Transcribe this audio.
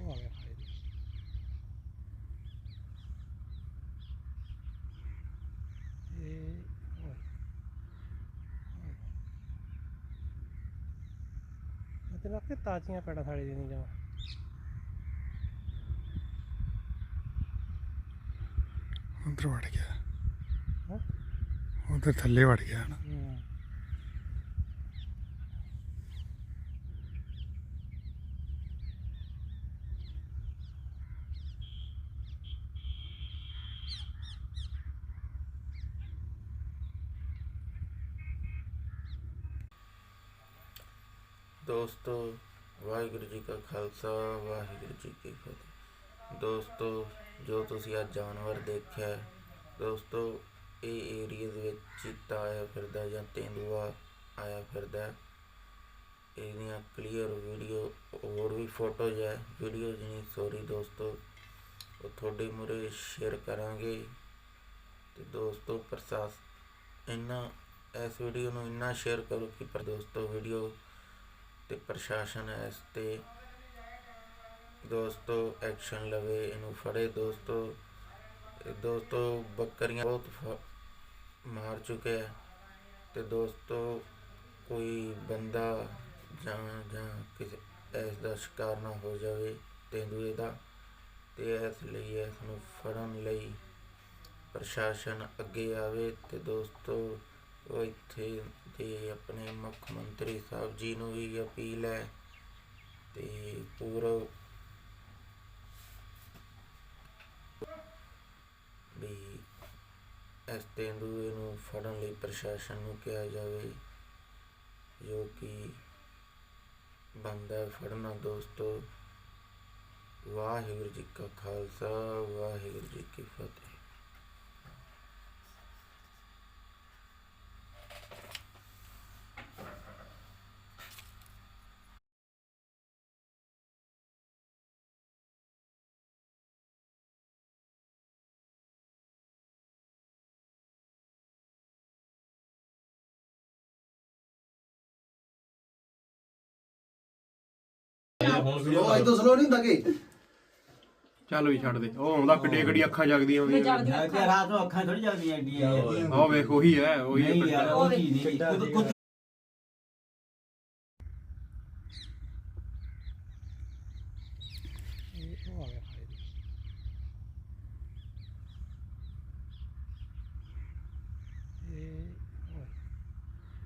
ਉਹ ਆ ਗਿਆ ਹਾਏ ਇਹ ਓਏ ਮਤਲਬ ਕਿ ਤਾਜ਼ੀਆਂ ਪੈੜਾ ਸਾੜੇ ਦੀਆਂ ਜਾਵਾਂ ਉਧਰ ਵੜ ਗਿਆ। ਉਧਰ ਥੱਲੇ ਵੜ ਗਿਆ ਨਾ ਦੋਸਤੋ, ਵਾਹਿਗੁਰੂ ਜੀ ਕਾ ਖਾਲਸਾ, ਵਾਹਿਗੁਰੂ ਜੀ ਕੀ ਫਤਿਹ। ਦੋਸਤੋ, ਜੋ ਤੁਸੀਂ ਅੱਜ ਜਾਨਵਰ ਦੇਖਿਆ ਦੋਸਤੋ, ਇਹ ਏਰੀਆ ਦੇ ਵਿੱਚ ਚੀਤਾ ਆਇਆ ਫਿਰਦਾ ਜਾਂ ਤੇਂਦੂਆ ਆਇਆ ਫਿਰਦਾ ਇਹਦੀਆਂ ਕਲੀਅਰ ਵੀਡੀਓ ਹੋਰ ਵੀ ਫੋਟੋਜ਼ ਹੈ ਵੀਡੀਓ ਨਹੀਂ ਸੌਰੀ ਦੋਸਤੋ। ਉਹ ਤੁਹਾਡੇ ਮੂਹਰੇ ਸ਼ੇਅਰ ਕਰਾਂਗੇ। ਤੇ ਦੋਸਤੋ ਪ੍ਰਸ਼ਾਸ ਇੰਨਾ, ਇਸ ਵੀਡੀਓ ਨੂੰ ਇੰਨਾ ਸ਼ੇਅਰ ਕਰੋ ਕਿ ਪਰ ਦੋਸਤੋ ਵੀਡੀਓ ਤੇ ਪ੍ਰਸ਼ਾਸਨ ਇਸ ਤੇ। ਦੋਸਤੋ ਐਕਸ਼ਨ ਲਵੇ, ਇਹਨੂੰ ਫੜੇ। ਦੋਸਤੋ ਦੋਸਤੋ, ਬੱਕਰੀਆਂ ਬਹੁਤ ਫ- ਮਾਰ ਚੁੱਕੇ ਹੈ। ਤੇ ਦੋਸਤੋ, ਕੋਈ ਬੰਦਾ ਜਾਂ ਜਾਂ ਕਿਸੇ ਇਸ ਦਾ ਸ਼ਿਕਾਰ ਨਾ ਹੋ ਜਾਵੇ ਤੇਂਦੂਏ ਦਾ। ਤੇ ਇਸ ਲਈ ਇਸ ਨੂੰ ਫੜਨ ਲਈ ਪ੍ਰਸ਼ਾਸਨ ਅੱਗੇ ਆਵੇ। ਤੇ ਦੋਸਤੋ, ਉਹ ਇੱਥੇ ਦੇ ਆਪਣੇ ਮੁੱਖ ਮੰਤਰੀ ਸਾਹਿਬ ਜੀ ਨੂੰ ਵੀ ਅਪੀਲ ਹੈ ਅਤੇ ਪੂਰਵ ਵੀ ਇਸ ਤੇਂਦੂਏ ਨੂੰ ਫੜਨ ਲਈ ਪ੍ਰਸ਼ਾਸਨ ਨੂੰ ਕਿਹਾ ਜਾਵੇ, ਜੋ ਕਿ ਬੰਦਾ ਫੜਨਾ ਦੋਸਤੋ, ਵਾਹਿਗੁਰੂ ਜੀ ਕਾ ਖਾਲਸਾ, ਵਾਹਿਗੁਰੂ ਜੀ ਕੀ ਫਤਿਹ। ਹੁਣ ਵੀ ਛੱਡ ਦੇ। ਉਹ ਆਉਂਦਾ ਕਿੱਡੇ ਕਿੱਡੀ ਅੱਖਾਂ ਜਗਦੀਆਂ ਹੁੰਦੀਆਂ ਰਾਤ ਨੂੰ ਅੱਖਾਂ ਥੋੜੀ ਜਲਦੀਆਂ ਐਡੀ ਐ ਆਹ ਵੇਖ ਉਹੀ ਹੈ ਉਹੀ ਹੈ